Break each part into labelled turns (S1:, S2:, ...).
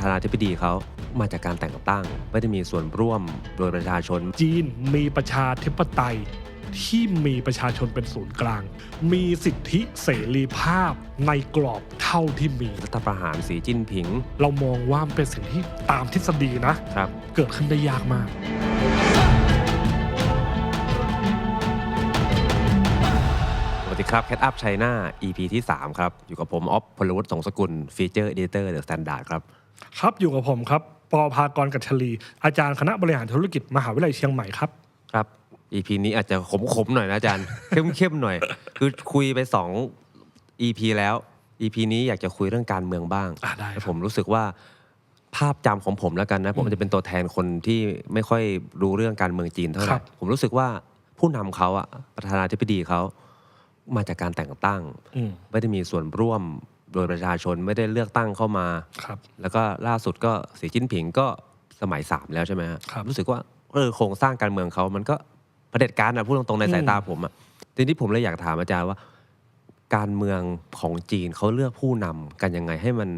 S1: ธานาธิบดีเขามาจากการแต่งตั้ง ไม่ได้มีส่วนร่วมโดยประชาชน
S2: จีนมีประชาธิปไตยที่มีประชาชนเป็นศูนย์กลาง มีสิทธิเสรีภาพในกรอบเท่าที่มี
S1: รัฐประหารสีจิ้นผิง
S2: เรามองว่ามันเป็นสิ่งที่ตามทฤษฎีนะ
S1: ครับ
S2: เกิดขึ้นได้ยากมาก
S1: สวัสดีครับ Cat Up China EP ที่ 3 ครับ อยู่กับผม ออฟพลวุฒิสงสกุลฟีเจอร์เอดิเตอร์เดอะสแตนดาร์ดครับ
S2: ครับอยู่กับผมครับปอภากรกัจฉลี อาจารย์คณะบริหารธุรกิจมหาวิทยาลัยเชียงใหม่ครับ
S1: ครับ EP นี้อาจจะขมๆหน่อยนะอาจารย์ เข้มๆหน่อย คือคุยไป2 EP แล้ว EP นี้อยากจะคุยเรื่องการเมืองบ้าง
S2: อะได้ครับ
S1: ผมรู้สึกว่าภาพจำของผมแล้วกันนะ ผมจะเป็นตัวแทนคนที่ไม่ค่อยรู้เรื่องการเมืองจีนเท่าไห
S2: ครั
S1: ร่
S2: บ
S1: ผมรู้สึกว่าผู้นำเขาอะประธานาธิบดีเขามาจากการแต่งตั้ง
S2: อืม
S1: ไม่ได้มีส่วนร่วม โดยประชาชนไม่ได้เลือกตั้งเข้ามา
S2: ครับ
S1: แล้วก็ล่าสุดก็สีจิ้นผิงก็สมัยสามแล้วใช่ไหมฮะ
S2: ครับ
S1: รู้สึกว่าเออโครงสร้างการเมืองเขามันก็เผด็จการนะพูดตรงๆใน
S2: อืม
S1: สายตาผมอะทีนี้ผมเลยอยากถามอาจารย์ว่า การเมืองของจีนเขาเลือกผู้นำกันยังไงให้มัน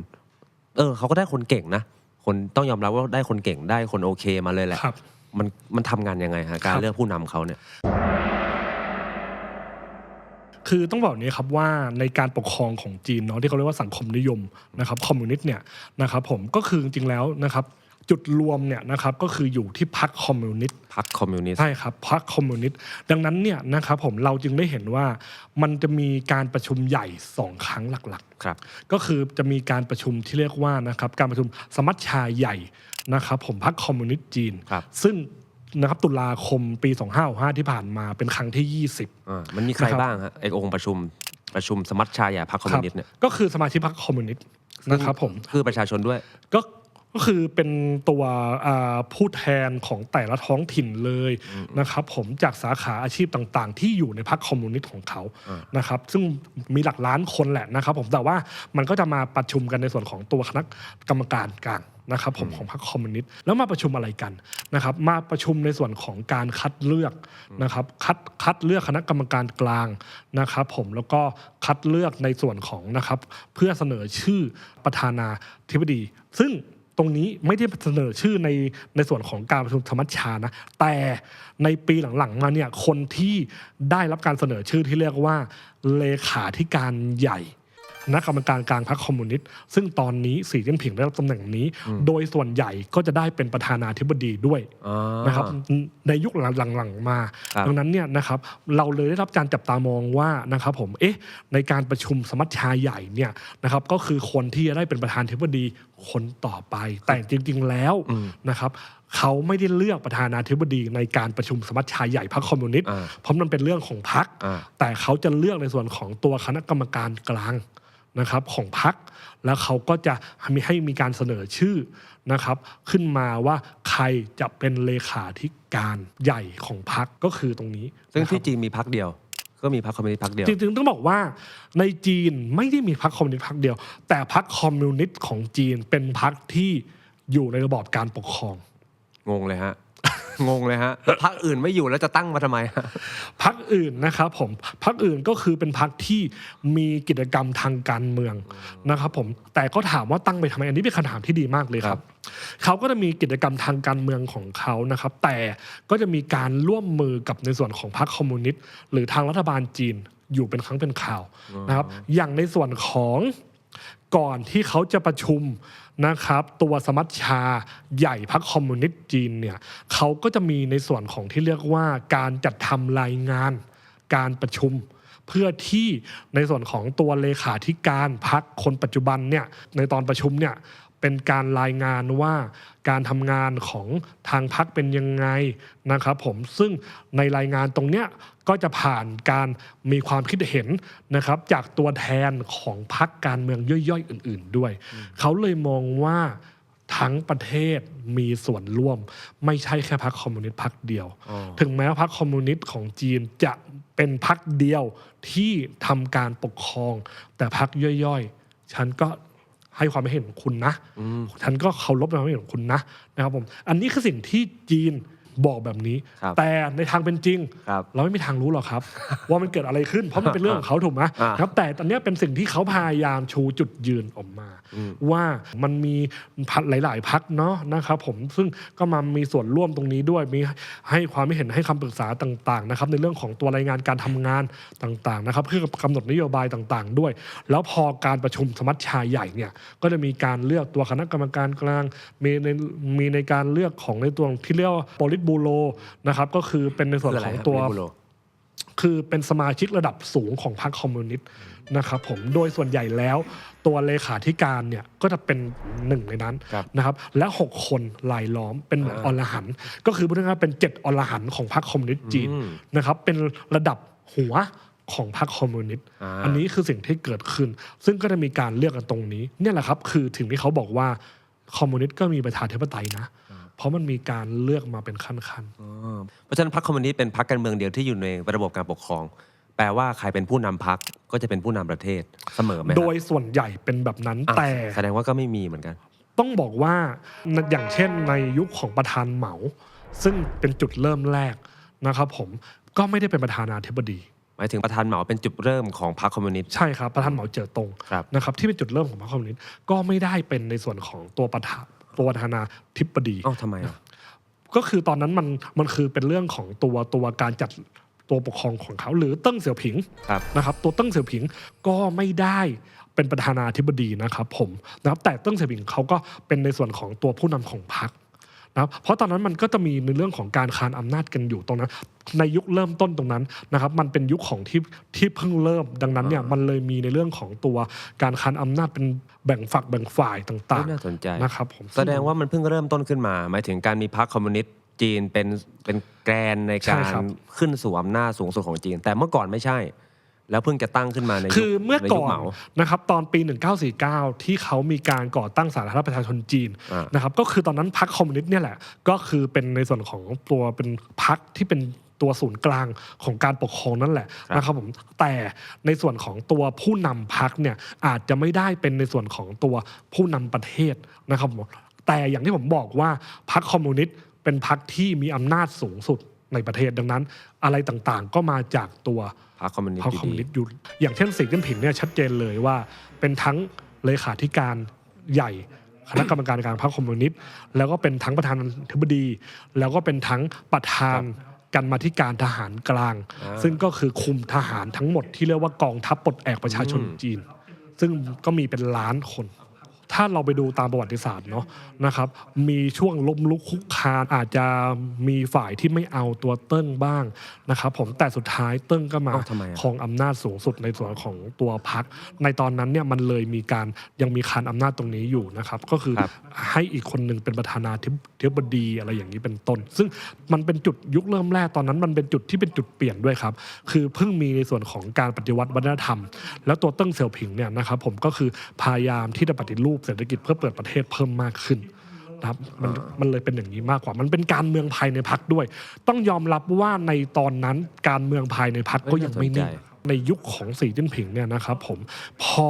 S1: เออเขาก็ได้คนเก่งนะ คนต้องยอมรับว่าได้คนเก่งได้คนโอเคมาเลยแหละ
S2: ครับ
S1: มันมันทำงานยังไงฮะการ
S2: ครับ
S1: เลือกผู้นำเขาเนี่ย
S2: คือต้องบอกอย่างนี้ครับว่าในการปกครองของจีนเนาะที่เขาเรียกว่าสังคมนิยมนะครับคอมมิวนิสต์เนี่ยนะครับผมก็คือจริงๆแล้วนะครับจุดรวมเนี่ยนะครับก็คืออยู่ที่พรรคคอมมิวนิสต์
S1: พรรคคอมมิวนิสต์
S2: ใช่ครับพรรคคอมมิวนิสต์ดังนั้นเนี่ยนะครับผมเราจึงได้เห็นว่ามันจะมีการประชุมใหญ่สองครั้งหลัก
S1: ครับ
S2: ๆก็คือจะมีการประชุมที่เรียกว่านะครับการประชุมสมัชชาใหญ่นะครับผมพรรคคอมมิวนิสต์จีน
S1: ครับ
S2: ซึ่ง นะครับตุลาคมปี 2565 ที่ผ่านมาเป็นครั้งที่ 20
S1: อ่ามันมีใคร
S2: นะครับ
S1: บ้างฮะไอองค์ประชุมประชุมสมัชชาใหญ่พรรคคอมมิวนิสต์เนี่ย
S2: ก็คือสมาชิกพรรคคอมมิวนิสต์นะครับผม
S1: คือประชาชนด้วย
S2: ก็ ก็คือเป็นตัวอ่าผู้แทนของแต่ละท้องถิ่นเลยนะครับผมจากสาขาอาชีพต่างๆ ที่อยู่ในพรรคคอมมิวนิสต์ของเขา
S1: อ่า
S2: นะครับซึ่งมีหลักล้านคนแหละนะครับผมแต่ว่ามันก็จะมาประชุมกันในส่วนของตัวคณะกรรมการกลางนะครับผมของพรรคคอมมิวนิสต์แล้วมาประชุมอะไรกันนะครับมาประชุมในส่วนของการคัดเลือกนะครับคัดคัดเลือกคณะกรรมการกลางนะครับผมแล้วก็คัดเลือกในส่วนของนะครับเพื่อเสนอชื่อประธานาธิบดี ซึ่ง ตรงนี้ไม่ได้เสนอชื่อในในส่วนของการประชุมธรรมชานะ แต่ในปีหลังๆมาเนี่ยคนที่ได้รับการเสนอชื่อที่เรียกว่าเลขาธิการใหญ่ คณะกรรมการกลางพรรคคอมมิวนิสต์ซึ่งตอนนี้สีจิ้นผิงได้รับตำแหน่งนี้ โดยส่วนใหญ่ก็จะได้เป็นประธานาธิบดีด้วย
S1: อ๋อ
S2: นะครับในยุคหลังๆมา
S1: ครับ
S2: ดังนั้นเนี่ยนะครับเราเลยได้รับการจับตามองว่านะครับผมเอ๊ะในการประชุมสมัชชาใหญ่เนี่ยนะครับก็คือคนที่จะได้เป็นประธานาธิบดีคนต่อไป แต่จริง ๆ แล้วนะครับเขาไม่ได้เลือกประธานาธิบดีในการประชุมสมัชชาใหญ่พรรคคอมมิวนิสต์
S1: อ่า
S2: เพราะมันเป็นเรื่องของพรรค
S1: อ่า
S2: แต่เขาจะเลือกในส่วนของตัวคณะกรรมการกลาง นะครับของพรรคแล้วเขาก็จะมีให้มีการเสนอชื่อนะครับ ขึ้นมาว่าใครจะเป็นเลขาธิการใหญ่ของพรรคก็คือตรงนี้
S1: ซึ่ง
S2: นะครับ
S1: ที่จีนมีพักเดียว ก็มีพรรคคอมมิวนิสต์พักเดียว
S2: จริงๆต้องบอกว่าในจีนไม่ได้มีพรรคคอมมิวนิสต์พรรคเดียว แต่พรรคคอมมิวนิสต์ของจีนเป็นพรรคที่อยู่ในระบอบการปกครอง
S1: งงเลยฮะ งงเลยฮะแล้วพรรคอื่นไม่อยู่แล้วจะตั้งมาทำไมฮะ
S2: พักอื่นนะครับผมพักอื่นก็คือเป็นพักที่มีกิจกรรมทางการเมืองนะครับผมแต่ก็ถามว่าตั้งไปทำไมอันนี้เป็นคำถามที่ดีมากเลยครับเขาก็จะมีกิจกรรมทางการเมืองของเขานะครับ แต่ก็จะมีการร่วมมือกับในส่วนของพรรคคอมมิวนิสต์หรือทางรัฐบาลจีนอยู่เป็นครั้งเป็นข่าวนะครับ อย่างในส่วนของ ก่อนที่เขาจะประชุมนะครับตัวสมัชชาใหญ่พรรคคอมมิวนิสต์จีนเนี่ยเขาก็จะมีในส่วนของที่เรียกว่าการจัดทำรายงานการประชุม เพื่อที่ในส่วนของตัวเลขาธิการพักคนปัจจุบันเนี่ยในตอนประชุมเนี่ย เป็นการรายงานว่าการทำงานของทางพักเป็นยังไงนะครับผมซึ่งในรายงานตรงเนี้ยก็จะผ่านการมีความคิดเห็นนะครับ จากตัวแทนของพักการเมืองย่อยๆ อื่น ๆ ด้วย เขาเลยมองว่าทั้งประเทศมีส่วนร่วม ไม่ใช่แค่พรรคคอมมิวนิสต์พรรคเดียว
S1: อ๋อ
S2: ถึงแม้ว่าพรรคคอมมิวนิสต์ของจีนจะเป็นพรรคเดียวที่ทำการปกครอง แต่พรรคย่อยๆ ฉันก็ ให้ความเห็นของคุณนะฉันก็เคารพในความเห็นของคุณนะนะครับผมอันนี้คือสิ่งที่จีน บอกแบบนี้
S1: ครับ
S2: แต่ในทางเป็นจริง
S1: ครับ
S2: เราไม่มีทางรู้หรอกครับ ว่ามันเกิดอะไรขึ้น เพราะมันเป็นเรื่องของเขาถูกไหม
S1: อ่า
S2: ครับ แต่ตอนเนี้ยเป็นสิ่งที่เขาพยายามชูจุดยืนออกมา ว่ามันมีพักหลาย ๆ พักเนาะนะครับผมซึ่งก็มามีส่วนร่วมตรงนี้ด้วยมีให้ความไม่เห็นให้คำปรึกษาต่าง ๆ นะครับ ในเรื่องของตัวรายงานการทำงานต่าง ๆ นะครับเพื่อกำหนดนโยบายต่าง ๆ ด้วย แล้วพอการประชุมสมัชชาใหญ่เนี่ยก็จะมีการเลือกตัวคณะกรรมการกลาง มีในมีในการเลือกของในตัวที่เรียกว่าโปลิตบูโรนะครับก็คือเป็นในส่วน
S1: คืออะไร
S2: ของ
S1: ครับ
S2: ตัว
S1: พี่บุโร
S2: คือเป็นสมาชิกระดับสูงของพรรคคอมมิวนิสต์นะครับผมโดยส่วนใหญ่แล้ว ตัวเลขาธิการเนี่ยก็จะเป็นหนึ่งในนั้น
S1: ครับ
S2: นะครับและ 6 คนลายล้อมเป็นเหมือนอ
S1: อ่า
S2: รหันต์ก็คือพูดง่ายๆเป็นเจ็ดอรหันต์ของพรรคคอมมิวนิสต์จีน
S1: อืม
S2: นะครับเป็นระดับหัวของพรรคคอมมิวนิสต์
S1: อ่า
S2: อันนี้คือสิ่งที่เกิดขึ้น ซึ่งก็จะมีการเลือกกันตรงนี้ เนี่ยแหละครับ คือถึงที่เขาบอกว่าคอมมิวนิสต์ก็มีประชาธิปไตยนะ เพราะมันมีการเลือกมาเป็นขั้น
S1: อ๋อเพราะฉะนั้นพรรคคอมมิวนิสต์เป็นพรรคการเมืองเดียวที่อยู่ในระบบการปกครอง แปลว่าใครเป็นผู้นำพรรคก็จะเป็นผู้นำประเทศเสมอไหมค
S2: ๆ
S1: รับ
S2: โดยส่วนใหญ่เป็นแบบนั้น
S1: อะ
S2: แต่
S1: แสดงว่าก็ไม่มีเหมือนกัน
S2: ต้องบอกว่าอย่างเช่นในยุคของประธานเหมา ซึ่งเป็นจุดเริ่มแรกนะครับผมก็ไม่ได้เป็นประธานาธิบดี
S1: หมายถึงประธานเหมาเป็นจุดเริ่มของพรรคคอมมิวนิสต์
S2: ใช่ครับประธานเหมาเจ๋อตง
S1: ครับ
S2: นะครับที่เป็นจุดเริ่มของพรรคคอมมิวนิสต์ก็ไม่ได้เป็นในส่วนของตัวประธานตัว ประธานาธิบดี
S1: เอ้าทำไมอะ
S2: ก็คือตอนนั้นมันมันคือเป็นเรื่องของตัวตัวการจัดตัวปกครองของเขาหรือเติ้งเสี่ยวผิง
S1: ครับ
S2: นะครับ ตัวเติ้งเสี่ยวผิงก็ไม่ได้เป็นประธานาธิบดีนะครับผมนะครับแต่เติ้งเสี่ยวผิงเขาก็เป็นในส่วนของตัวผู้นำของพรรค นะครับเพราะตอนนั้นมันก็จะมีในเรื่องของการคานอำนาจกันอยู่ตรงนั้น ในยุคเริ่มต้นตรงนั้นนะครับมันเป็นยุคของที่ที่เพิ่งเริ่มดังนั้นเนี่ยมันเลยมีในเรื่องของตัวการคานอำนาจเป็นแบ่งฝักแบ่งฝ่ายต่าง
S1: น่าสนใจ
S2: ๆนะครับผม
S1: แสดงว่ามันเพิ่งเริ่มต้นขึ้นมา หมายถึงการมีพรรคคอมมิวนิสต์จีนเป็นเป็นแกรนในการขึ้นสู่อำนาจสูงสุดของจีน แต่เมื่อก่อนไม่ใช่ แล้วเพิ่งจะตั้งขึ้นมาในยุค
S2: คือเมื่อ
S1: ใน
S2: ก่
S1: ยุ
S2: อ
S1: คนเหมา
S2: นะครับตอนปี 1949 ที่เขามีการก่อตั้งสาธารณรัฐประชาชนจีน
S1: อ่าน
S2: นะครับก็คือตอนนั้นพรรคคอมมิวนิสต์เนี่ยแหละก็คือเป็นในส่วนของตัวเป็นพรรคที่เป็นตัวศูนย์กลางของการปกครองนั่นแหละนะครับผมแต่ในส่วนของตัวผู้นำพรรคเนี่ยอาจจะไม่ได้เป็นในส่วนของตัวผู้นำประเทศนะครับผมแต่อย่างที่ผมบอกว่าพรรคคอมมิวนิสต์เป็นพรรคที่มีอำนาจสูงสุด ในประเทศดังนั้น อะไรต่างๆ ก็มาจากตัว
S1: พรรคคอมมิวนิส
S2: พรร
S1: ต์
S2: คคอมมิว
S1: ดี
S2: นิสต์อยู่อย่างเช่นสีจิ้นผิงเนี่ยชัดเจนเลยว่า เป็นทั้งเลขาธิการใหญ่คณะกรรมการกลางพรรคคอมมิวนิสต์แล้วก็เป็นทั้งประธานาธิบดี แล้วก็เป็นทั้งประธานกันมาธิการทหารกลาง ซึ่งก็คือคุมทหารทั้งหมดที่เรียกว่ากองทัพปลดแอกประชาชนจีน ซึ่งก็มีเป็นล้านคน ถ้าเราไปดูตามประวัติศาสตร์เนาะนะครับ มีช่วงล้มลุกคุกคานอาจจะมีฝ่ายที่ไม่เอาตัวเติ้งบ้างนะครับ ผมแต่สุดท้ายเติ้งก็มา
S1: เอ้าทำไมอะ
S2: ครองอำนาจสูงสุดในส่วนของตัวพักในตอนนั้นเนี่ยมันเลยมีการยังมีคานอำนาจตรงนี้อยู่นะครับ ก็คือ
S1: ครับ
S2: ให้อีกคนหนึ่งเป็นประธานาธิบดีอะไรอย่างนี้เป็นต้น ซึ่งมันเป็นจุดยุคเริ่มแรกตอนนั้น มันเป็นจุดที่เป็นจุดเปลี่ยนด้วยครับ คือเพิ่งมีในส่วนของการปฏิวัติวัฒนธรรม แล้วตัวเติ้งเสี่ยวผิงเนี่ยนะครับผมก็คือพยายามที่จะปฏิรูปเศรษฐกิจเพื่อเปิดประเทศเพิ่มมากขึ้นนะครับมันมันเลยเป็นอย่างนี้มากกว่า มันเป็นการเมืองภายในพักด้วย ต้องยอมรับว่าในตอนนั้นการเมืองภายในพักก็ยังไม่นิ่ง
S1: น่าสนใจ
S2: ในยุคของสีจิ้นผิงเนี่ยนะครับผมพอ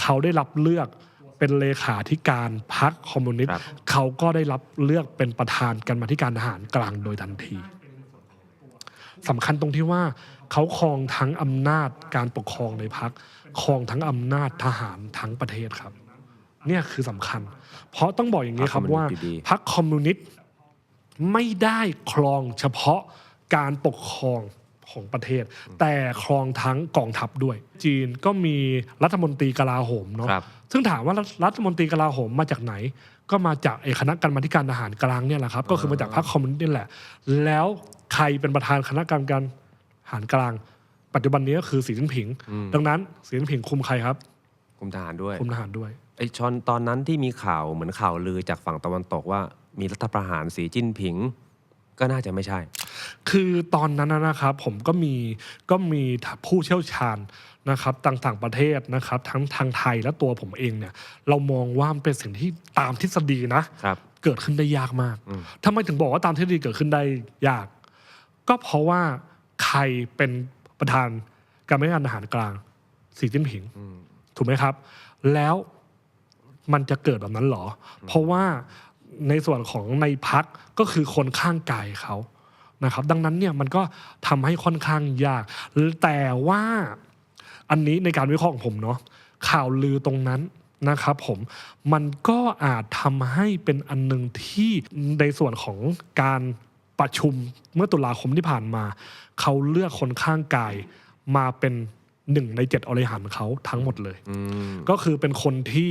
S2: เขาได้รับเลือกเป็นเลขาธิการพรรคคอมมิวนิสต์
S1: ครับ
S2: เขาก็ได้รับเลือกเป็นประธานกันมาธิการทหารกลางโดยทันทีสำคัญตรงที่ว่าเขาครองทั้งอำนาจการปกครองในพักครองทั้งอำนาจทหารทั้งประเทศครับ เนี่ยคือสำคัญ เพราะต้องบอกอย่างนี้ครับ
S1: พรรคคอมมิว
S2: ว่า
S1: นิสต์ดีๆ
S2: พรรคคอมมิวนิสต์ไม่ได้ครองเฉพาะการปกครองของประเทศ แต่ครองทั้งกองทัพด้วย จีนก็มีรัฐมนตรีกลาโหมเนาะ
S1: ครับ
S2: ซึ่งถามว่ารัฐรัฐมนตรีกลาโหมมาจากไหน ก็มาจากไอ้คณะกรรมาธิการทหารกลางเนี่ยแหละครับ ก็คือมาจากพรรคคอมมิวนิสต์นี่แหละ แล้วใครเป็นประธานคณะกรรมการทหารกลาง ปัจจุบันนี้ก็คือสีจิ้นผิง ดังนั้นสีจิ้นผิงคุมใครครับ
S1: คุมทหารด้วย
S2: คุมทหารด้วย
S1: ไอชอนตอนนั้นที่มีข่าวเหมือนข่าวลือจากฝั่งตะวันตกว่า มีรัฐประหารสีจิ้นผิง ก็น่าจะไม่ใช่
S2: คือตอนนั้นนะนะครับผมก็มีก็มีผู้เชี่ยวชาญนะครับต่างๆประเทศนะครับทั้งทางไทยและตัวผมเองเนี่ยเรามองว่ามันเป็นสิ่งที่ตามทฤษฎีนะ
S1: ครับ
S2: เกิดขึ้นได้ยากมาก
S1: อืม
S2: ทำไมถึงบอกว่าตามทฤษฎีเกิดขึ้นได้ยาก ก็เพราะว่าใครเป็นประธานการบริหารทหารกลางสีจิ้นผิง
S1: อืม
S2: ถูกไหมครับ แล้ว มันจะเกิดแบบนั้นเหรอ เพราะว่าในส่วนของในพักก็คือคนข้างกายเขานะครับ ดังนั้นเนี่ยมันก็ทำให้ค่อนข้างยาก แต่ว่าอันนี้ในการวิเคราะห์ของผมเนาะข่าวลือตรงนั้นนะครับผมมันก็อาจทำให้เป็นอันหนึ่งที่ในส่วนของการประชุมเมื่อตุลาคมที่ผ่านมา เขาเลือกคนข้างกายมาเป็นหนึ่งในเจ็ดอริหันเขาทั้งหมดเลย
S1: อืม
S2: ก็คือเป็นคนที่ที่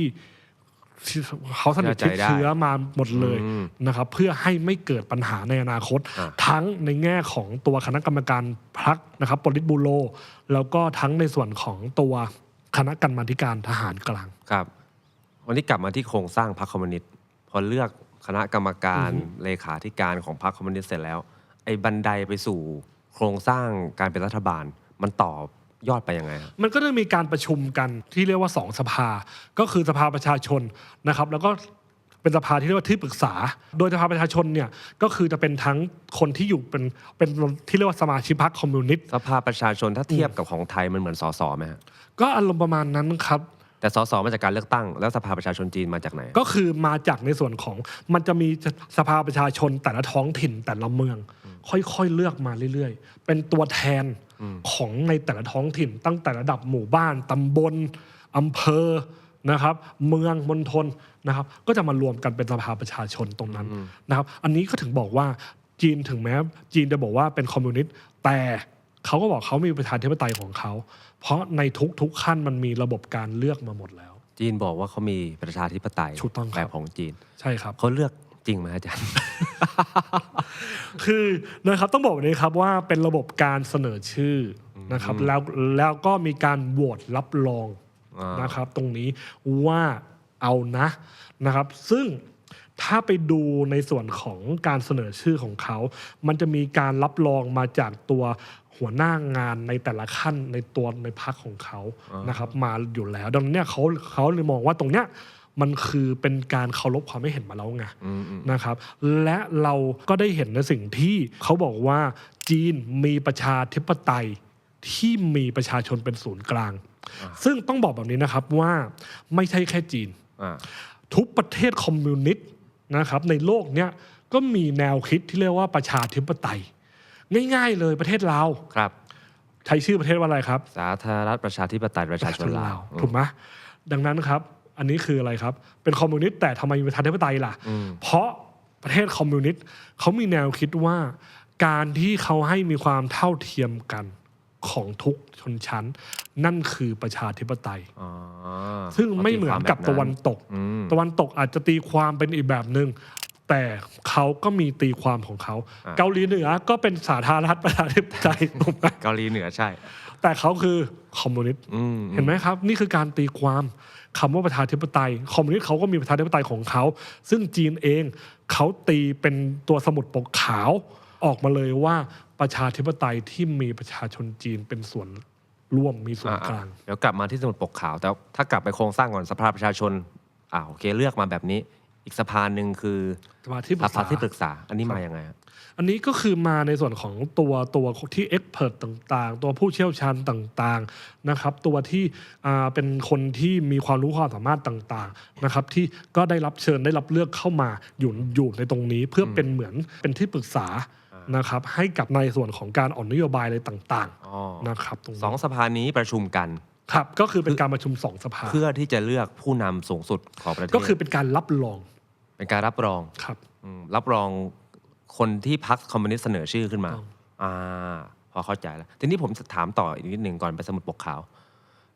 S2: เขาสนิทชิด
S1: เข้าใจได้
S2: เชื้อมาหมดเลย
S1: อืม
S2: นะครับเพื่อให้ไม่เกิดปัญหาในอนาคต
S1: อ่า
S2: ทั้งในแง่ของตัวคณะกรรมการพักนะครับปลิตบูโรแล้วก็ทั้งในส่วนของตัวคณะกรรมาธิการทหารกลาง
S1: ครับ วันนี้กลับมาที่โครงสร้างพรรคคอมมิวนิสต์พอเลือกคณะกรรมการเลขาธิการของพรรคคอมมิวนิสต์เสร็จแล้ว ไอ้บันไดไปสู่โครงสร้างการเป็นรัฐบาลมันต่อ ยอดไปยังไงครับ
S2: มันก็จะมีการประชุมกันที่เรียกว่าสองสภา ก็คือสภาประชาชนนะครับ แล้วก็เป็นสภาที่เรียกว่าที่ปรึกษา โดยสภาประชาชนเนี่ยก็คือจะเป็นทั้งคนที่อยู่เป็นเป็นที่เรียกว่าสมาชิกพรรคคอมมิวนิสต์
S1: สภาประชาชนถ้าเทียบกับของไทยมันเหมือนสสไหมฮะ
S2: ก็อารมณ์ประมาณนั้นครับ
S1: แต่สสมาจากการเลือกตั้ง แล้วสภาประชาชนจีนมาจากไหน
S2: ก็คือมาจากในส่วนของมันจะมีสภาประชาชนแต่ละท้องถิ่นแต่ละเมือง ค่อยๆเลือกมาเรื่อยๆ เป็นตัวแทนของในแต่ละท้องถิ่น ตั้งแต่ระดับหมู่บ้านตำบลอำเภอนะครับ เมืองมณฑลนะครับ ก็จะมารวมกันเป็นสภาประชาชนตรงนั้นนะครับ อันนี้ก็ถึงบอกว่าจีนถึงแม้ จีนจะบอกว่าเป็นคอมมิวนิสต์แต่เขาก็บอกเขามีประชาธิปไตยของเขา เพราะในทุกๆขั้นมันมีระบบการเลือกมาหมดแล้ว
S1: จีนบอกว่าเขามีประชาธิปไตย
S2: ถูกต้องครับ
S1: แบบของจีน
S2: ใช่ครับ
S1: เขาเลือกจริงไหมอาจารย์
S2: คือนะครับต้องบอกแบบนี้ครับว่าเป็นระบบการเสนอชื่อนะครับแล้วแล้วก็มีการโหวตรับรอง
S1: อ่าน
S2: นะครับ ตรงนี้ว่าเอานะนะครับ ซึ่ง ถ้าไปดูในส่วนของการเสนอชื่อของเขา มันจะมีการรับรองมาจากตัวหัวหน้างานในแต่ละขั้นในตัวในพักของเขานะครับ มาอยู่แล้ว ดังนั้นเนี่ยเขาเขาเลยมองว่าตรงเนี้ยมันคือเป็นการเคารพความไม่เห็นมาแล้วไง
S1: อืมอืม
S2: นะครับ และเราก็ได้เห็นในสิ่งที่เขาบอกว่าจีนมีประชาธิปไตยที่มีประชาชนเป็นศูนย์กลาง ซึ่งต้องบอกแบบนี้นะครับว่าไม่ใช่แค่จีน
S1: อ่า
S2: ทุกประเทศคอมมิวนิสต์ นะครับในโลกเนี้ยก็มีแนวคิดที่เรียกว่าประชาธิปไตย ง่าย ๆ เลยประเทศลาว
S1: ครับ
S2: ใช้ชื่อประเทศว่าอะไรครับ
S1: สาธารณรัฐประชาธิปไตยประชาชนลาว
S2: ถูกไหมดังนั้นครับ อันนี้คืออะไรครับ เป็นคอมมิวนิสต์แต่ทำไมมีประชาธิปไตยล่ะ
S1: อืม
S2: เพราะประเทศคอมมิวนิสต์เขามีแนวคิดว่า การที่เขาให้มีความเท่าเทียมกัน ของทุกชนชั้น นั่นคือประชาธิปไตย
S1: อ๋อ
S2: ซึ่งไม่เหมือนกับตะวันตก
S1: อืม
S2: ตะวันตกอาจจะตีความเป็นอีกแบบหนึ่งแต่เขาก็มีตีความของเขา
S1: อ่า
S2: เกาหลีเหนือก็เป็นสาธารณรัฐประชาธิปไตยถูกไหม
S1: เกาหลีเหนือใช่
S2: แต่เขาคือคอมมิวนิสต์
S1: อืม
S2: เห็นไหมครับ นี่คือการตีความคำว่าประชาธิปไตย คอมมิวนิสต์เขาก็มีประชาธิปไตยของเขา ซึ่งจีนเองเขาตีเป็นตัวสมุดปกขาวออกมาเลยว่า ประชาธิปไตยที่มีประชาชนจีนเป็นส่วนร่วมมีส่วน
S1: อ่าก
S2: ลาง
S1: เดี๋ยวกลับมาที่สมุดปกขาว แต่ถ้ากลับไปโครงสร้างก่อนสภาประชาชนอ่าโอเคเลือกมาแบบนี้ อีกสภาหนึ่งคือ
S2: สภาที่ป
S1: ส
S2: รึก
S1: ภา
S2: ษา
S1: ที่ปรึกษา อันนี้มาอย่างไงครับ
S2: อันนี้ก็คือมาในส่วนของตัวตัวที่เอ็กเพรสต่างๆ ตัวผู้เชี่ยวชาญต่างๆนะครับ ตัวที่อ่าเป็นคนที่มีความรู้ความสามารถต่างๆนะครับ ที่ก็ได้รับเชิญได้รับเลือกเข้ามาอยู่อยู่ในตรงนี้เพื่อเป็นเหมือนเป็นที่ปรึกษา นะครับให้กับในส่วนของการออกนโยบายอะไรต่าง
S1: อ๋อ
S2: ๆนะครับตรง
S1: สอง
S2: นี้
S1: สภานี้ประชุมกัน
S2: ครับก็คือเป็นการประชุมสองสภา
S1: เพื่อที่จะเลือกผู้นำสูงสุดของประเทศ
S2: ก็คือเป็นการรับรอง
S1: เป็นการรับรอง
S2: ครับ
S1: อืมรับรองคนที่พรรคคอมมิวนิสต์เสนอชื่อขึ้นมา
S2: ต้อง
S1: อ่า พอเข้าใจแล้ว ทีนี้ผมจะถามต่ออีกนิดหนึ่งก่อนไปสมุดปกขาว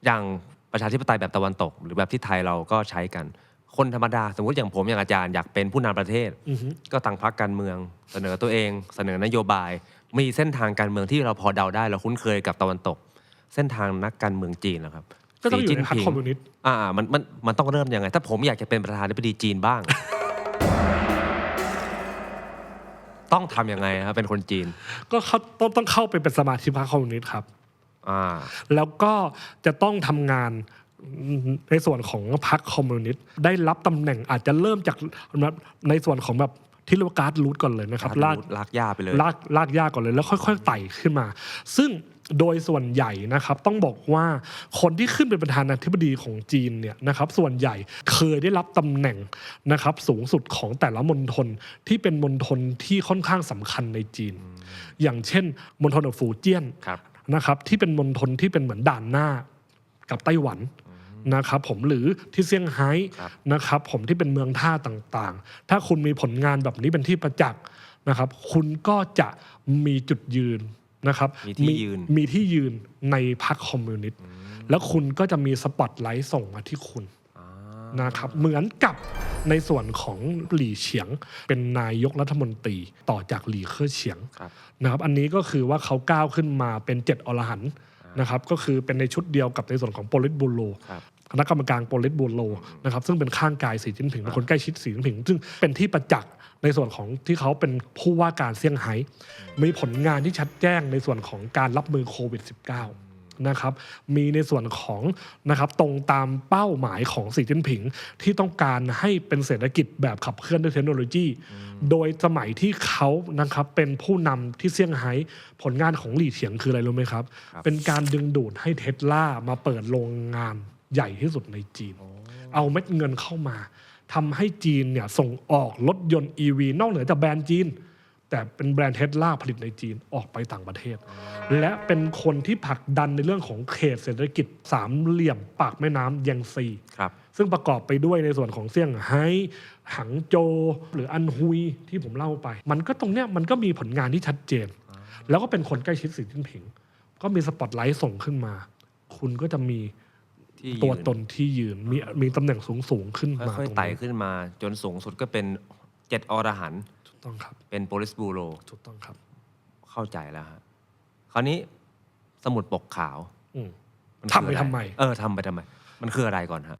S1: อย่างประชาธิปไตยแบบตะวันตก หรือแบบที่ไทยเราก็ใช้กัน คนธรรมดา สมมติอย่างผมอย่างอาจารย์อยากเป็นผู้นำประเทศ
S2: อือฮึ
S1: ก็ตั้งพรรคการเมือง เสนอตัวเอง เสนอนโยบาย มีเส้นทางการเมืองที่เราพอเดาได้เราคุ้นเคยกับตะวันตก เส้นทางนักการเมืองจีนนะครับ
S2: ก็ต้องอยู่ในพรรค
S1: สีจิ้
S2: คอมมิวนิสต์
S1: อ่ามันมันมันต้องเริ่มยังไง ถ้าผมอยากจะเป็นประธานาธิบดีจีนบ้าง ต้องทำยังไงครับเป็นคนจีน
S2: ก็เขาต้องต้องเข้าไปเป็นสมาชิกพรรคคอมมิวนิสต์ครับ
S1: อ่า
S2: แล้วก็จะต้องทำงาน ในส่วนของพรรคคอมมิวนิสต์ได้รับตำแหน่งอาจจะเริ่มจากในส่วนของแบบที่เรียกว่าการ์ดรูทก่อนเลยนะครับลาก
S1: ลากย่าไปเลย
S2: ลากลากยากก่อนเลยแล้วค่อย ๆไต่ขึ้นมา ซึ่งโดยส่วนใหญ่นะครับต้องบอกว่าคนที่ขึ้นเป็นประธานาธิบดีของจีนเนี่ยนะครับส่วนใหญ่เคยได้รับตำแหน่งนะครับสูงสุดของแต่ละมณฑลที่เป็นมณฑลที่ค่อนข้างสำคัญในจีน อย่างเช่นมณฑลฟูเจี้ยน
S1: ครับ
S2: นะครับที่เป็นมณฑลที่เป็นเหมือนด่านหน้ากับไต้หวัน นะครับผมหรือที่เซี่ยงไฮ้
S1: ครับ
S2: นะครับผมที่เป็นเมืองท่าต่างๆ ถ้าคุณมีผลงานแบบนี้เป็นที่ประจักษ์นะครับ คุณก็จะมีจุดยืนนะครับ
S1: มีที่ยืน
S2: มีที่ยืนในพรรคคอมมิวนิสต์แล้วคุณก็จะมีสปอตไลท์ส่งมาที่คุณ
S1: อ่า
S2: นะครับเหมือนกับในส่วนของหลี่เฉียง เป็นนายกรัฐมนตรีต่อจากหลี่เค่อเฉียง
S1: ครับ
S2: นะครับอันนี้ก็คือว่าเขาก้าวขึ้นมาเป็นเจ็ดอรหันต์นะครับก็คือเป็นในชุดเดียวกับในส่วนของโปลิตบูโร
S1: ครับ
S2: คณะกรรมการโปลิตบูโรนะครับซึ่งเป็นข้างกายสีจิ้นผิงเป็นคนใกล้ชิดสีจิ้นผิง ซึ่งเป็นที่ประจักษ์ในส่วนของที่เขาเป็นผู้ว่าการเซี่ยงไฮ้มีผลงานที่ชัดแจ้งในส่วนของการรับมือโควิด -19 นะครับมีในส่วนของนะครับตรงตามเป้าหมายของสีจิ้นผิง ที่ต้องการให้เป็นเศรษฐกิจแบบขับเคลื่อนด้วยเทคโนโลยี โดยสมัยที่เขานะครับเป็นผู้นำที่เซี่ยงไฮ้ผลงานของหลี่เฉียงคืออะไรรู้ไหมครับ
S1: ครับ
S2: เป็นการดึงดูดให้เทสลามาเปิดโรงงาน ใหญ่ที่สุดในจีน เอาเม็ดเงินเข้ามาทำให้จีนเนี่ยส่งออกรถยนต์ EV นอกเหนือจากแบรนด์จีน แต่เป็นแบรนด์เทสลาผลิตในจีนออกไปต่างประเทศ และเป็นคนที่ผลักดันในเรื่องของเขตเศรษฐกิจสามเหลี่ยมปากแม่น้ำยังซี
S1: ครับ
S2: ซึ่งประกอบไปด้วยในส่วนของเซี่ยงไฮ้หังโจวหรืออันฮุยที่ผมเล่าไป มันก็ตรงเนี้ยมันก็มีผลงานที่ชัดเจน แล้วก็เป็นคนใกล้ชิดสีจิ้นผิง ก็มีสปอตไลท์ส่งขึ้นมา คุณก็จะมี
S1: ที่
S2: ตัว
S1: ยืน
S2: ตนที่ยืนมีมีตำแหน่งสูงสูงๆขึ้นมา
S1: ค่อย
S2: ตรง
S1: ๆไต่
S2: นี้
S1: ขึ้นมา จนสูงสุดก็เป็นเจ็ดอรหันต์
S2: ถูกต้องครับ
S1: เป็นโปลิสบูโร
S2: ถูกต้องครับ
S1: เข้าใจแล้วฮะคราวนี้สมุดปกขาว
S2: อืม
S1: มัน
S2: ทำไป
S1: คืออะร
S2: ทำไม
S1: เออทำไปทำไม มันคืออะไรก่อนฮะ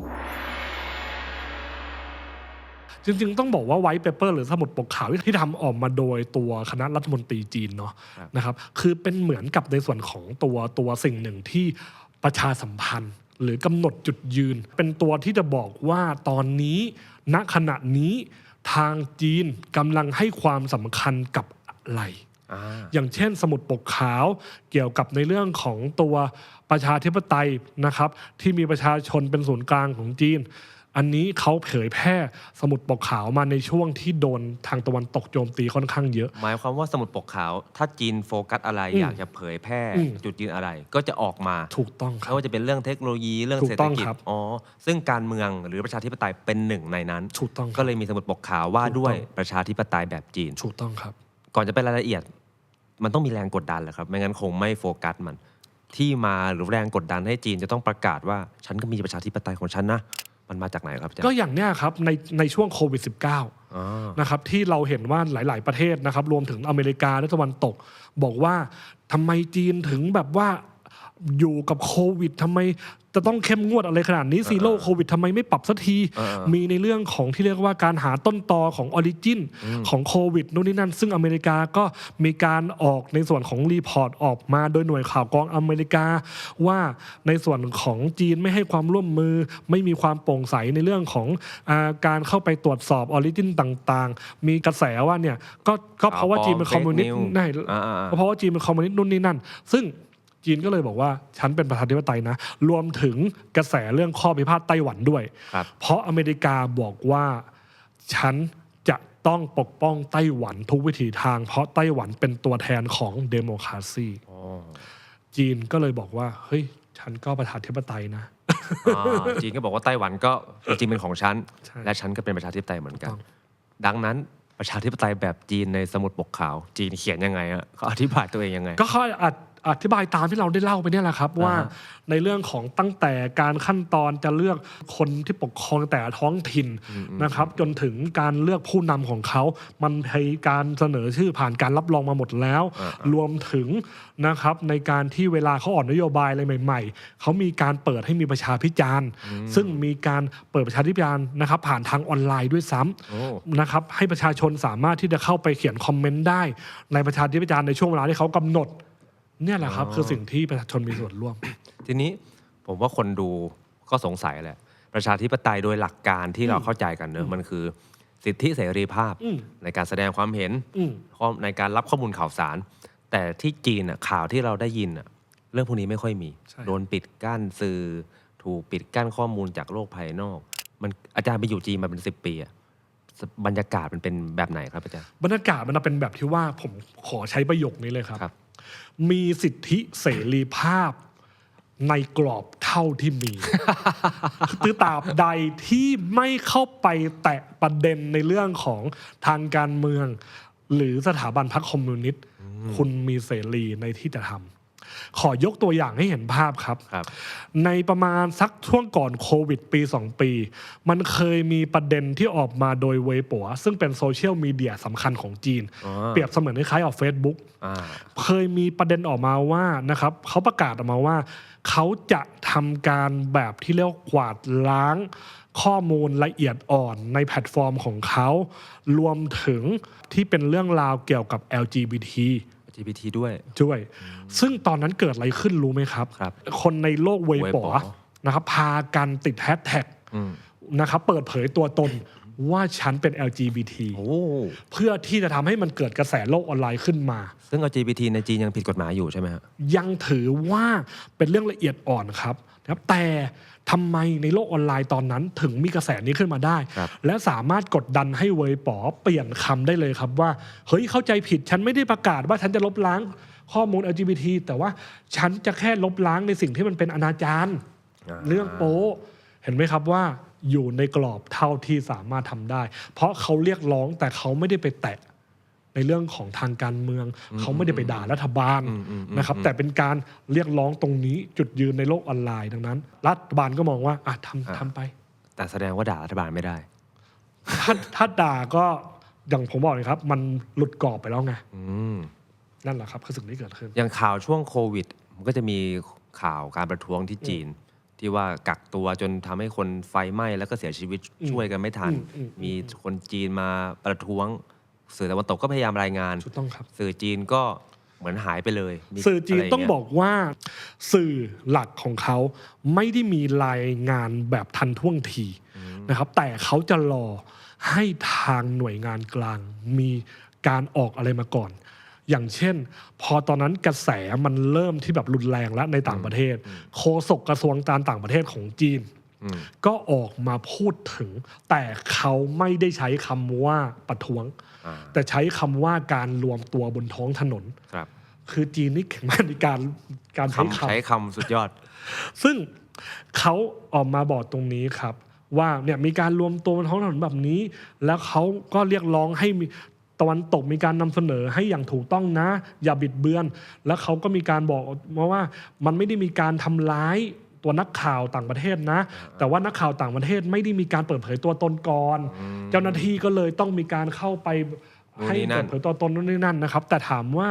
S2: จริงๆ ต้องบอกว่าไวท์เปเปอร์หรือสมุดปกขาวที่ทำออกมาโดยตัวคณะรัฐมนตรีจีนเนาะ
S1: ครับ
S2: นะครับ คือเป็นเหมือนกับในส่วนของตัวตัวสิ่งหนึ่งที่ประชาสัมพันธ์ หรือกำหนดจุดยืน เป็นตัวที่จะบอกว่าตอนนี้ ณขณะนี้ทางจีนกำลังให้ความสำคัญกับอะไร
S1: อ่า
S2: อย่างเช่นสมุดปกขาวเกี่ยวกับในเรื่องของตัวประชาธิปไตยนะครับ ที่มีประชาชนเป็นศูนย์กลางของจีน อันนี้เขาเผยแพร่สมุดปกขาวมาในช่วงที่โดนทางตะวันตกโจมตีค่อนข้างเยอะ
S1: หมายความว่าสมุดปกขาว ถ้าจีนโฟกัสอะไร
S2: อืม
S1: อยากจะเผยแพร่
S2: อืม
S1: จุดยืนอะไรก็จะออกมา
S2: ถูกต้องครั
S1: ไม่
S2: บ
S1: ว่าจะเป็นเรื่องเทคโนโลยีเรื่อง
S2: ถูก
S1: เศรษฐ
S2: ต้อง
S1: กิจ
S2: ครับ
S1: อ๋อซึ่งการเมืองหรือประชาธิปไตยเป็นหนึ่งในนั้น
S2: ถูกต้องค
S1: ก็
S2: รับ
S1: เลยมีสมุดปกขาวว่าด้วย
S2: ถูกต้อง
S1: ประชาธิปไตยแบบจีน
S2: ถูกต้องครับ
S1: ก่อนจะเป็นรายละเอียด มันต้องมีแรงกดดันแหละครับ ไม่งั้นคงไม่โฟกัสมัน ที่มาหรือแรงกดดันให้จีนจะต้องประกาศว่าฉันก็มีประชาธิปไตยของฉันนะ มันมาจากไหนครับอาจาร
S2: ก็
S1: ย์
S2: อย่างเนี้ยครับในในช่วงโควิด -19
S1: อ๋อ
S2: นะครับที่เราเห็นว่าหลาย ๆประเทศนะครับรวมถึงอเมริกาและตะวันตก บอกว่าทำไมจีนถึงแบบว่าอยู่กับโควิดทำไม จะต้องเข้มงวดอะไรขนาดนี้ซีโร่โควิดทำไมไม่ปรับสักที
S1: เออ
S2: มีในเรื่องของที่เรียกว่าการหาต้นตอของออริจินของโควิดนู่นนี่นั่น ซึ่งอเมริกาก็มีการออกในส่วนของรีพอร์ตออกมาโดยหน่วยข่าวกรองอเมริกา ว่าในส่วนของจีนไม่ให้ความร่วมมือ ไม่มีความโปร่งใสในเรื่องของอาการเข้าไปตรวจสอบออริจินต่างๆ มีกระแสว่าเนี่ยก็ก็เพราะว่าจีนเป็นคอมมิวนิสต์
S1: fake news
S2: ใช่
S1: อ่าๆ
S2: ก็เพราะว่าจีนเป็นคอมมิวนิสต์นู่นนี่นั่น ซึ่ง จีนก็เลยบอกว่าฉันเป็นประชาธิปไตยนะ รวมถึงกระแสเรื่องข้อพิพาทไต้หวันด้วย
S1: ครับ
S2: เพราะอเมริกาบอกว่าฉันจะต้องปกป้องไต้หวันทุกวิถีทาง เพราะไต้หวันเป็นตัวแทนของเดโมคราซี
S1: อ๋อ
S2: จีนก็เลยบอกว่า เฮ้ย ฉันก็ประชาธิปไตยนะ
S1: อ่าจีนก็บอกว่าไต้หวันก็จริงๆเป็นของฉัน
S2: ใช่
S1: และฉันก็เป็นประชาธิปไตยเหมือนกัน
S2: ถูกต้อง
S1: ดังนั้นประชาธิปไตยแบบจีนในสมุดปกขาว จีนเขียนยังไงอะเขาอธิบายตัวเองยังไง
S2: ก็เขาอธิ อธิบายตามที่เราได้เล่าไปเนี่ยแหละครับ ว่า
S1: อ่าฮะ
S2: ในเรื่องของตั้งแต่การขั้นตอนจะเลือกคนที่ปกครองแต่ละท้องถิ่นนะครับ จนถึงการเลือกผู้นำของเขา มันมีการเสนอชื่อผ่านการรับรองมาหมดแล้ว
S1: อ่าร
S2: วมถึงนะครับในการที่เวลาเขาออกนโยบายอะไรใหม่ ๆ เขามีการเปิดให้มีประชาพิจารณ์ ซึ่งมีการเปิดประชาพิจารณ์นะครับ ผ่านทางออนไลน์ด้วยซ้ำ
S1: โอ้
S2: นะครับให้ประชาชนสามารถที่จะเข้าไปเขียนคอมเมนต์ได้ ในประชาธิปไตยในช่วงเวลาที่เขากำหนด เนี่ยแหละครับ
S1: อ๋อ
S2: คือสิ่งที่ประชาชนมีส่วนร่วม
S1: ทีนี้ผมว่าคนดูก็สงสัยแหละ ประชาธิปไตยโดยหลักการที่เราเข้าใจกันเนอะมันคือ สิทธิเสรีภาพ
S2: อืม
S1: ในการแสดงความเห็น
S2: อืม
S1: ข้อในการรับข้อมูลข่าวสาร แต่ที่จีนอะข่าวที่เราได้ยินอะเรื่องพวกนี้ไม่ค่อยมี
S2: ใช่
S1: โดนปิดกั้นสื่อ ถูกปิดกั้นข้อมูลจากโลกภายนอก มันอาจารย์ไปอยู่จีนมาเป็นสิบปีอะบรรยากาศมันเป็นแบบไหนครับอาจารย์
S2: บรรยากาศมันเป็นแบบที่ว่าผมขอใช้ประโยคนี้เลยครับ
S1: ครับ
S2: มีสิทธิเสรีภาพในกรอบเท่าที่มี คือตราบใดที่ไม่เข้าไปแตะประเด็นในเรื่องของทางการเมือง หรือสถาบันพรรคคอมมิวนิสต์ คุณมีเสรีในที่จะทำ ขอยกตัวอย่างให้เห็นภาพครับ
S1: ครับ
S2: ในประมาณสักช่วงก่อนโควิดปี 2 ปี มันเคยมีประเด็นที่ออกมาโดยเวยปัว ซึ่งเป็นโซเชียลมีเดียสำคัญของจีน
S1: อ๋อ
S2: เปรียบเสมือนคล้ายๆออก Facebook
S1: อ่า
S2: เคยมีประเด็นออกมาว่านะครับเขาประกาศออกมาว่า เขาจะทำการแบบที่เรียกว่ากวาดล้างข้อมูลละเอียดอ่อนในแพลตฟอร์มของเขา รวมถึงที่เป็นเรื่องราวเกี่ยวกับ LGBT
S1: GPT ด้วย
S2: ด้วย ซึ่งตอนนั้นเกิดอะไรขึ้นรู้ไหมครับ
S1: ครับ
S2: คนในโลกเวยป๋อ
S1: เวยป๋อ
S2: นะครับพากันติดแฮชแท็ก
S1: อืม
S2: นะครับเปิดเผยตัวตนว่าฉันเป็น LGBT
S1: โอ้
S2: เพื่อที่จะทำให้มันเกิดกระแสโลกออนไลน์ขึ้นมา
S1: ซึ่ง LGBT ในจีนยังผิดกฎหมายอยู่ใช่ไหมฮะ
S2: ยังถือว่าเป็นเรื่องละเอียดอ่อนครับนะ ครับแต่ทำไมในโลกออนไลน์ตอนนั้นถึงมีกระแสนี้ขึ้นมาได้
S1: ครับ
S2: และสามารถกดดันให้เวยป๋อเปลี่ยนคำได้เลยครับว่า เฮ้ยเข้าใจผิดฉันไม่ได้ประกาศว่าฉันจะลบล้างข้อมูล LGBT แต่ว่าฉันจะแค่ลบล้างในสิ่งที่มันเป็นอนาจาราเรื่องโป๊ะเห็นไหมครับว่าอยู่ในกรอบเท่าที่สามารถทำได้ เพราะเขาเรียกร้องแต่เขาไม่ได้ไปแตะ ในเรื่องของทางการเมือง เขาไม่ได้ไปด่ารัฐบาล
S1: อืมอืมอืม
S2: นะครับแต่เป็นการเรียกร้องตรงนี้จุดยืนในโลกออนไลน์ดังนั้น รัฐบาลก็มองว่าอะทำทำไป
S1: แต่แสดงว่าด่ารัฐบาลไม่ได้
S2: ถ้าถ้าด่าก็อย่างผมบอกเลยครับ มันหลุดกรอบไปแล้วไง
S1: อืม
S2: นั่นแหละครับคือสิ่งที่เกิดขึ้น
S1: อย่างข่าวช่วงโควิด มันก็จะมีข่าวการประท้วงที่จีน ที่ว่ากักตัวจนทำให้คนไฟไหม้แล้วก็เสียชีวิต
S2: อืม
S1: ช่วยกันไม่ทัน
S2: อืมอืม
S1: มีคนจีนมาประท้วง สื่อตะวันตกก็พยายามรายงาน
S2: ถูกต้องครับ
S1: สื่อจีนก็เหมือนหายไปเลยมี
S2: สื่อจีนะ
S1: ไรย่า
S2: ต้อง
S1: เย
S2: บอกว่าสื่อหลักของเขาไม่ได้มีรายงานแบบทันท่วงทีนะครับ แต่เขาจะรอให้ทางหน่วยงานกลาง มีการออกอะไรมาก่อน อย่างเช่น พอตอนนั้นกระแสมันเริ่มที่แบบรุนแรงแล้วในต่างประเทศ โฆษกกระทรวงการต่างประเทศของจีน
S1: อืม
S2: ก็ออกมาพูดถึง แต่เขาไม่ได้ใช้คำว่าประท้วง
S1: อ่า
S2: แต่ใช้คำว่าการรวมตัวบนท้องถนน
S1: ครับ
S2: คือจีนนี่เก่งมากในการการใช้
S1: คำ
S2: ค
S1: ใช้คำสุดยอดำ
S2: ซึ่งเขาออกมาบอกตรงนี้ครับ ว่าเนี่ยมีการรวมตัวบนท้องถนนแบบนี้ แล้วเขาก็เรียกร้องให้มีตะวันตกมีการนำเสนอให้อย่างถูกต้องนะ อย่าบิดเบือน แล้วเขาก็มีการบอกมาว่ามันไม่ได้มีการทำร้าย ตัวนักข่าวต่างประเทศนะ แต่ว่านักข่าวต่างประเทศไม่ได้มีการเปิดเผยตัวตนก่อน เจ้าหน้าที่ก็เลยต้องมีการเข้าไป
S1: นู่น
S2: ให้
S1: นี่นั่
S2: เปิ
S1: น
S2: ดเผยตัวตนนู่นนี่นั่นนะครับ แต่ถามว่า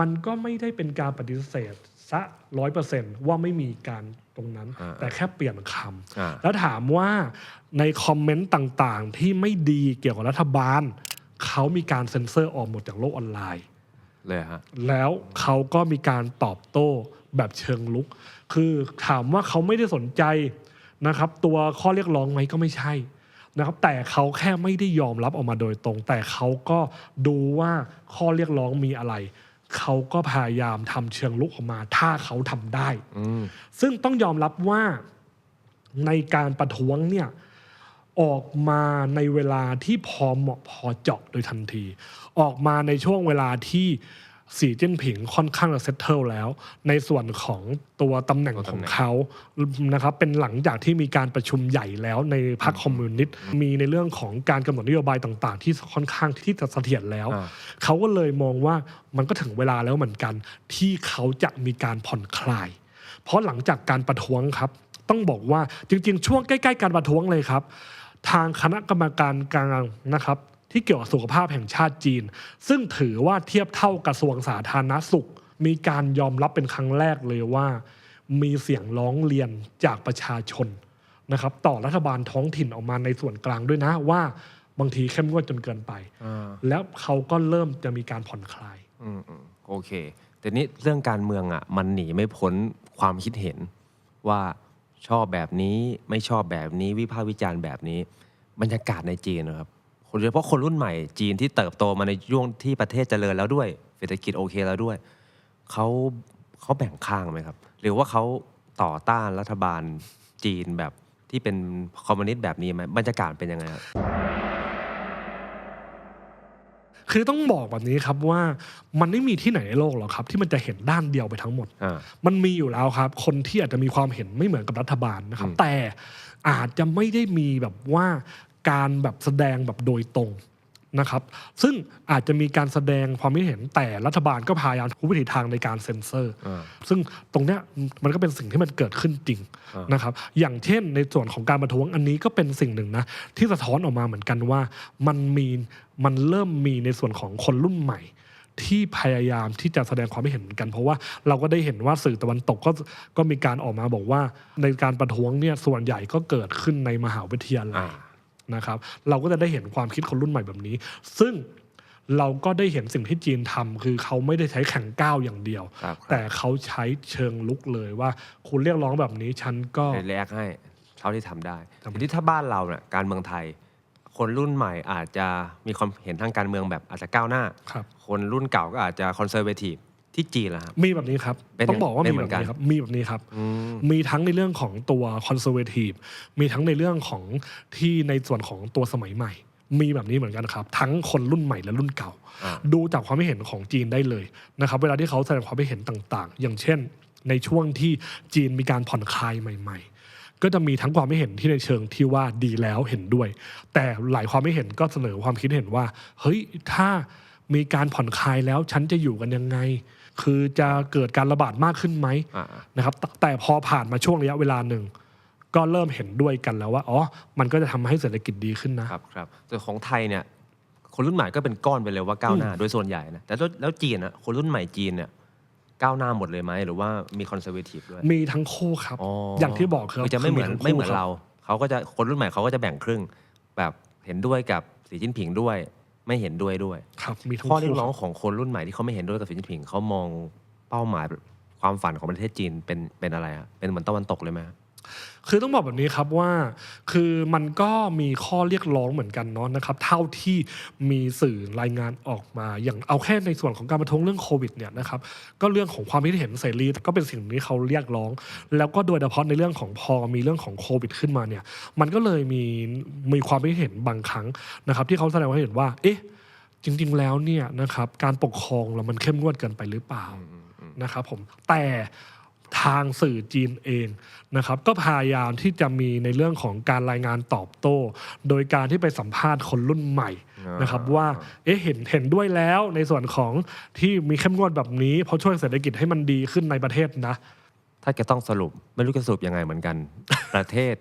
S2: มันก็ไม่ได้เป็นการปฏิเสธซะร้อยเปอร์เซนว่าไม่มีการตรงนั้น
S1: อ่า
S2: แต่แค่เปลี่ยนค
S1: อ่าำ
S2: แล้วถามว่าในคอมเมนต์ต่างๆ ที่ไม่ดีเกี่ยวกับรัฐบาล เขามีการเซ็นเซอร์ออกหมดจากโลกออนไลน์
S1: เลยฮะ
S2: แล้วเขาก็มีการตอบโต้แบบเชิงลุก คือถามว่าเขาไม่ได้สนใจนะครับ ตัวข้อเรียกร้องไหมก็ไม่ใช่นะครับ แต่เขาแค่ไม่ได้ยอมรับออกมาโดยตรง แต่เขาก็ดูว่าข้อเรียกร้องมีอะไร เขาก็พยายามทำเชิงลุกออกมา ถ้าเขาทำได้
S1: อืม
S2: ซึ่งต้องยอมรับว่าในการประท้วงเนี่ยออกมาในเวลาที่พอเหมาะพอเจาะโดยทันที ออกมาในช่วงเวลาที่ สีจิ้นผิงค่อนข้างจะเซตเทิลแล้ว ในส่วนของตัวตำแหน่ง
S1: ตัว
S2: ข
S1: ตำ
S2: อง
S1: แหน่ง
S2: เขานะครับเป็นหลังจากที่มีการประชุมใหญ่แล้วในพรรคคอมมิวนิสต์มีในเรื่องของการกำหนดนโยบายต่าง ๆ ที่ค่อนข้างที่จะเสถียรแล้ว
S1: อ่า
S2: เขาก็เลยมองว่ามันก็ถึงเวลาแล้วเหมือนกัน ที่เขาจะมีการผ่อนคลาย เพราะหลังจากการประท้วงครับต้องบอกว่าจริง ๆ ช่วงใกล้ ๆ การประท้วงเลยครับ ทางคณะกรรมการกลางนะครับ ที่เกี่ยวกับสุขภาพแห่งชาติจีน ซึ่งถือว่าเทียบเท่ากระทรวงสาธารณสุข มีการยอมรับเป็นครั้งแรกเลยว่า มีเสียงร้องเรียนจากประชาชนนะครับต่อรัฐบาลท้องถิ่นออกมาในส่วนกลางด้วยนะว่าบางทีเข้มงวดจนเกินไป
S1: อ่า
S2: แล้วเขาก็เริ่มจะมีการผ่อนคลาย
S1: อืมอืมโอเค แต่นี้เรื่องการเมืองอะมันหนีไม่พ้นความคิดเห็นว่าชอบแบบนี้ไม่ชอบแบบนี้วิพากษ์วิจารณ์แบบนี้ บรรยากาศในจีนนะครับ โดยเฉพาะคนรุ่นใหม่จีนที่เติบโตมาในช่วงที่ประเทศเจริญแล้วด้วย เศรษฐกิจโอเคแล้วด้วยเขาเขาแบ่งข้างไหมครับ หรือว่าเขาต่อต้านรัฐบาลจีนแบบที่เป็นคอมมิวนิสต์แบบนี้ไหมบรรยากาศเป็นยังไงครับ
S2: คือต้องบอกแบบนี้ครับว่ามันไม่มีที่ไหนในโลกหรอกครับ ที่มันจะเห็นด้านเดียวไปทั้งหมด
S1: อ่า
S2: มันมีอยู่แล้วครับ คนที่อาจจะมีความเห็นไม่เหมือนกับรัฐบาลนะครับ
S1: อืม
S2: แต่อาจจะไม่ได้มีแบบว่า การแบบแสดงแบบโดยตรงนะครับ ซึ่งอาจจะมีการแสดงความคิดเห็นแต่รัฐบาลก็พยายามทุกวิถีทางในการเซ็นเซอร์
S1: อ่า
S2: ซึ่งตรงเนี้ยมันก็เป็นสิ่งที่มันเกิดขึ้นจริง
S1: อ่าน
S2: นะครับ อย่างเช่นในส่วนของการประท้วงอันนี้ก็เป็นสิ่งหนึ่งนะที่สะท้อนออกมาเหมือนกันว่ามันมีมันเริ่มมีในส่วนของคนรุ่นใหม่ที่พยายามที่จะแสดงความคิดเห็นเหมือนกัน เพราะว่าเราก็ได้เห็นว่าสื่อตะวันตกก็ก็มีการออกมาบอกว่า ในการประท้วงเนี่ยส่วนใหญ่ก็เกิดขึ้นในมหาวิทยาลั
S1: อ่า
S2: ย นะครับ เราก็จะได้เห็นความคิดคนรุ่นใหม่แบบนี้ ซึ่งเราก็ได้เห็นสิ่งที่จีนทำคือเขาไม่ได้ใช้แข่งก้าวอย่างเดียว
S1: ครับครับ
S2: แต่เขาใช้เชิงลุกเลยว่า คุณเรียกร้องแบบนี้ฉันก็
S1: ไปแลกให้เท่าที่ทำได้
S2: ครับ
S1: ทีนี้ถ้าบ้านเราเนี่ยการเมืองไทย คนรุ่นใหม่อาจจะมีความเห็นทางการเมืองแบบอาจจะก้าวหน้า
S2: ครับ
S1: คนรุ่นเก่าก็อาจจะคอนเซอร์เวทีฟ ที่จีนล่ะครับ
S2: มีแบบนี้ครับ
S1: เป็น
S2: ต้องบอกว่า
S1: เป็น
S2: มี
S1: เหมื
S2: แบ
S1: อบนกัน
S2: นี้ครับ มีแบบนี้ครับ
S1: อืม
S2: มีทั้งในเรื่องของตัวคอนเซอร์เวทีฟ มีทั้งในเรื่องของที่ในส่วนของตัวสมัยใหม่ มีแบบนี้เหมือนกันครับ ทั้งคนรุ่นใหม่และรุ่นเก่า
S1: อ่า
S2: ดูจากความคิดเห็นของจีนได้เลยนะครับ เวลาที่เขาแสดงความคิดเห็นต่าง ๆ อย่างเช่น ในช่วงที่จีนมีการผ่อนคลายใหม่ ๆก็จะมีทั้งความคิดเห็นที่ในเชิงที่ว่าดีแล้วเห็นด้วย แต่หลายความคิดเห็นก็เสนอความคิดเห็นว่า เฮ้ย ถ้ามีการผ่อนคลายแล้วฉันจะอยู่กันยังไง คือจะเกิดการระบาดมากขึ้นไหม
S1: อ่า
S2: นะครับแต่แต่พอผ่านมาช่วงระยะเวลาหนึ่ง ก็เริ่มเห็นด้วยกันแล้วว่า อ๋อ มันก็จะทำให้เศรษฐกิจดีขึ้นนะ
S1: ครับครับแต่ของไทยเนี่ย คนรุ่นใหม่ก็เป็นก้อนไปเลยว่าก้าวหน้า โดยส่วนใหญ่นะ แต่แล้วแล้วจีนอะ คนรุ่นใหม่จีนเนี่ยก้าวหน้าหมดเลยไหมหรือว่ามีคอนเซอร์เวทีฟด้วย
S2: มีทั้งคู่ครับ
S1: อ๋อ
S2: อ
S1: อย่าง
S2: ที่บอกครับ
S1: คือจะไม่เหมือน
S2: ทั้งคู่
S1: ไม่เหมือน
S2: คบ
S1: เรา เขาก็จะคนรุ่นใหม่เขาก็จะแบ่งครึ่ง แบบเห็นด้วยกับสีจิ้นผิงด้วย ไม่เห็นด้วยด้วย
S2: ครับ มีทั้ง
S1: ข้อเรีย
S2: คู่
S1: กร้อง
S2: ครับ
S1: ของคนรุ่นใหม่ที่เขาไม่เห็นด้วยกับสีจิ้นผิงเขามองเป้าหมายความฝันของประเทศจีนเป็นเป็นอะไรอะเป็นเหมือนตะวันตกเลยไหมฮะ
S2: คือต้องบอกแบบนี้ครับว่าคือมันก็มีข้อเรียกร้องเหมือนกันเนาะนะครับ เท่าที่มีสื่อรายงานออกมา อย่างเอาแค่ในส่วนของการประท้วงเรื่องโควิดเนี่ยนะครับก็เรื่องของความคิดเห็นเสรีก็เป็นสิ่งที่เขาเรียกร้อง แล้วก็โดยเฉพาะในเรื่องของพอมีเรื่องของโควิดขึ้นมาเนี่ยมันก็เลยมีมีความคิดเห็นบางครั้งนะครับ ที่เขาแสดงความเห็นว่า เอ๊ะจริง ๆ แล้วเนี่ยนะครับการปกครองเรามันเข้มงวดเกินไปหรือเปล่านะครับผมแต่ ทางสื่อจีนเองนะครับก็พยายามที่จะมีในเรื่องของการรายงานตอบโต้ โดยการที่ไปสัมภาษณ์คนรุ่นใหม่นะครับว่าเอ๊ะเห็นเห็นด้วยแล้วในส่วนของที่มีเข้มงวดแบบนี้ เพราะช่วยเศรษฐกิจให้มันดีขึ้นในประเทศนะ
S1: ถ้าจะต้องสรุปไม่รู้จะสรุปยังไงเหมือนกัน ประเทศ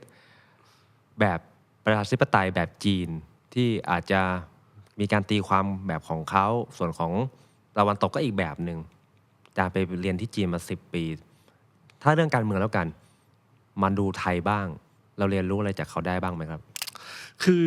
S1: แบบประชาธิปไตยแบบจีนที่อาจจะมีการตีความแบบของเขาส่วนของตะวันตกก็อีกแบบหนึ่งจาไปเรียนที่จีนมาสิบปี ถ้าเรื่องการเมืองแล้วกัน มันดูไทยบ้าง เราเรียนรู้อะไรจากเขาได้บ้างไหมครับ
S2: คือ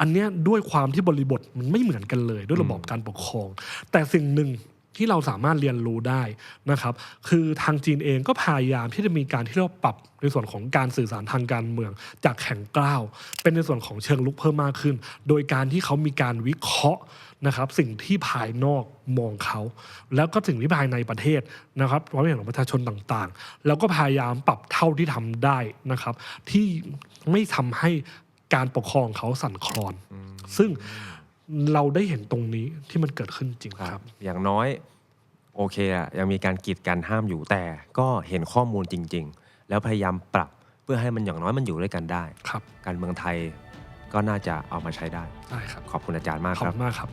S2: อันเนี้ยด้วยความที่บริบทมันไม่เหมือนกันเลย ด้วยระบอบการปกครอง แต่สิ่งหนึ่ง ที่เราสามารถเรียนรู้ได้นะครับ คือทางจีนเองก็พยายามที่จะมีการที่เรียกว่าปรับในส่วนของการสื่อสารทางการเมือง จากแข็งกร้าว เป็นในส่วนของเชิงลุกเพิ่มมากขึ้น โดยการที่เขามีการวิเคราะห์นะครับสิ่งที่ภายนอกมองเขา แล้วก็สิ่งที่ภายในประเทศนะครับความเห็นของประชาชนต่างๆ แล้วก็พยายามปรับเท่าที่ทำได้นะครับ ที่ไม่ทำให้การปกครองเขาสั่นคลอน ซึ่ง เราได้เห็นตรงนี้ที่มันเกิดขึ้นจริงครับ
S1: อย่างน้อยโอเคอะยังมีการกีดกันห้ามอยู่แต่ก็เห็นข้อมูลจริง ๆ แล้วพยายามปรับเพื่อให้มันอย่างน้อยมันอยู่ด้วยกันได้
S2: ครับ
S1: การเมืองไทยก็น่าจะเอามาใช้ได้
S2: ได้ครับ
S1: ขอบคุณอาจารย์มาก
S2: ขอบ
S1: ครับ
S2: คุณมากครับ